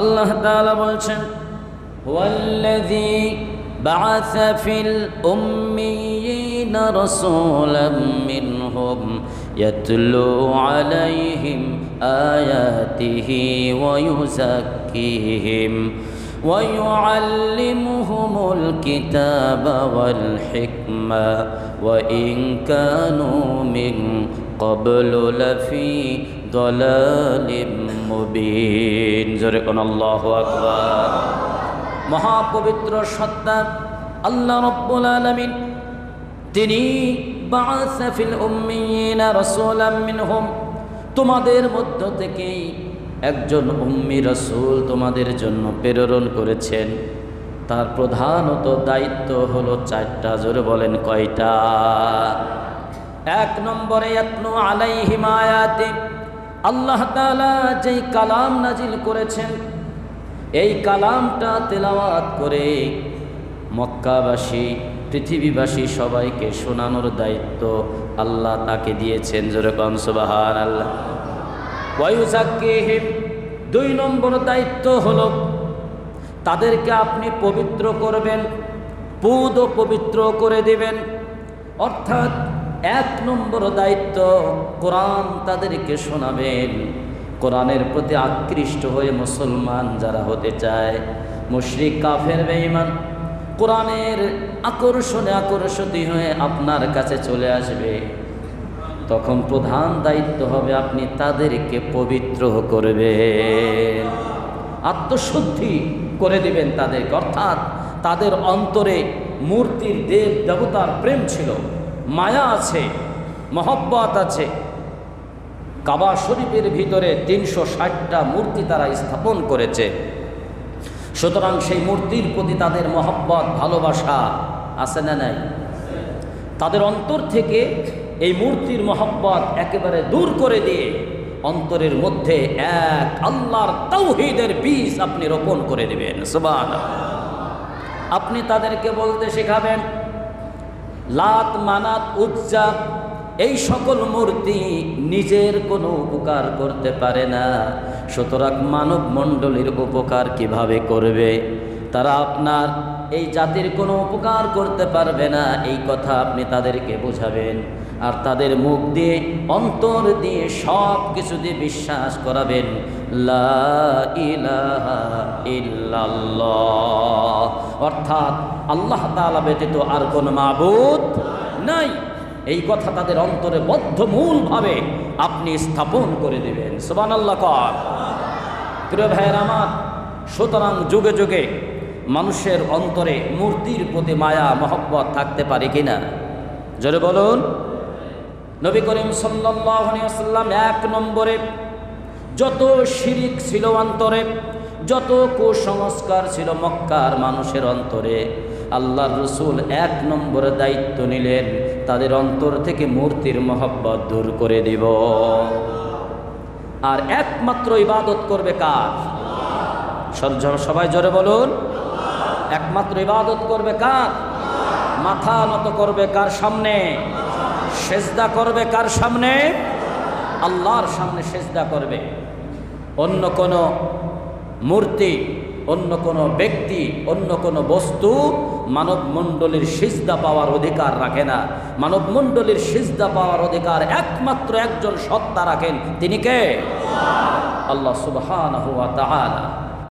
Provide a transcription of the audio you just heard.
আল্লাহ তাআলা বলছেন ওয়াল্লাযী بعث في الأميين رسولا منهم يتلو عليهم آياته ويزكيهم ويعلمهم الكتاب والحكمة وإن كانوا من قبل لفي ضلال مبين زرقنا الله أكبر মহাপবিত্র সত্তা আল্লাহ রব্বুল আলামিন তিনি বাআসা ফিল উম্মিয়িনা রাসূলাম মিনহুম তোমাদের মধ্য থেকেই একজন উম্মি রসুল তোমাদের জন্য প্রেরণ করেছেন। তার প্রধানত দায়িত্ব হলো চারটা, জোরে বলেন কয়টা? এক নম্বরে ইয়াতনু আলাইহিম আয়াতি। আল্লাহ তাআলা যেই কালাম নাজিল করেছেন, এই কালামটা তেলাওয়াত করে মক্কাবাসী, পৃথিবীবাসী সবাইকে শোনানোর দায়িত্ব আল্লাহ তাকে দিয়েছেন। জোরে কনসবাহার আল্লাহ দুই নম্বর দায়িত্ব হল, তাদেরকে আপনি পবিত্র করবেন, পুদ পবিত্র করে দিবেন। অর্থাৎ এক নম্বর দায়িত্ব কোরআন তাদেরকে শোনাবেন। কোরআনের প্রতি আকৃষ্ট হয়ে মুসলমান যারা হতে চায়, মুশরিক, কাফের, বেঈমান, কোরআনের আকর্ষণে আকর্ষিত হয়ে আপনার কাছে চলে আসবে। তখন প্রধান দায়িত্ব হবে আপনি তাদেরকে পবিত্র করবেন। আত্মশুদ্ধি করে দিবেন তাদেরকে। অর্থাৎ তাদের অন্তরে মূর্তির দেব দেবতার প্রেম ছিল। মায়া আছে, মহব্বত আছে। কাবা শরীফের ভিতরে তিনশো ষাটটা মূর্তি তারা স্থাপন করেছে। সুতরাং সেই মূর্তির প্রতি তাদের মহব্বত, ভালোবাসা আছে না নাই? তাদের অন্তর থেকে এই মূর্তির মহব্বত একেবারে দূর করে দিয়ে অন্তরের মধ্যে এক আল্লাহর তৌহিদের বীজ আপনি রোপণ করে দেবেন সুবান আপনি তাদেরকে বলতে শেখাবেন, লাত মানাত উজ্জা, এই সকল মূর্তি নিজের কোনো উপকার করতে পারে না। সুতরাং মানব মণ্ডলীর উপকার কীভাবে করবে? তারা আপনার এই জাতির কোনো উপকার করতে পারবে না, এই কথা আপনি তাদেরকে বোঝাবেন। আর তাদের মুখ দিয়ে, অন্তর দিয়ে সব কিছু দিয়ে বিশ্বাস করাবেন অর্থাৎ আল্লাহ তাআলা ব্যতীত আর কোনো মাবুদ নাই। এই কথা তাদের অন্তরে বদ্ধমূলভাবে আপনি স্থাপন করে দেবেন। সোবান আল্লাহ কর। প্রিয় ভাইয়ের আমার, সুতরাং যুগে যুগে মানুষের অন্তরে মূর্তির প্রতি মায়া, মহব্বত থাকতে পারে কিনা? জোরে বলুন। নবী করিম সাল্লাম এক নম্বরে যত শিরিক ছিল অন্তরে, যত কুসংস্কার ছিল মক্কার মানুষের অন্তরে আল্লাহ রসুল এক নম্বরে দায়িত্ব নিলেন, তাদের অন্তর থেকে মূর্তির মহব্বত দূর করে দিব। আর একমাত্র ইবাদত করবে কার? সবাই জোরে বলুন। একমাত্র ইবাদত করবে কার? মাথা নত করবে কার সামনে? সেজদা করবে কার সামনে? আল্লাহর সামনে সেজদা করবে। অন্য কোনো মূর্তি, অন্য কোনো ব্যক্তি, অন্য কোনো বস্তু মানব মণ্ডলীর সিজদা পাওয়ার অধিকার রাখে না। মানব মণ্ডলীর সিজদা পাওয়ার অধিকার একমাত্র একজন সত্তা রাখেন। তিনি কে? আল্লাহ সুবহানাহু ওয়া তাআলা।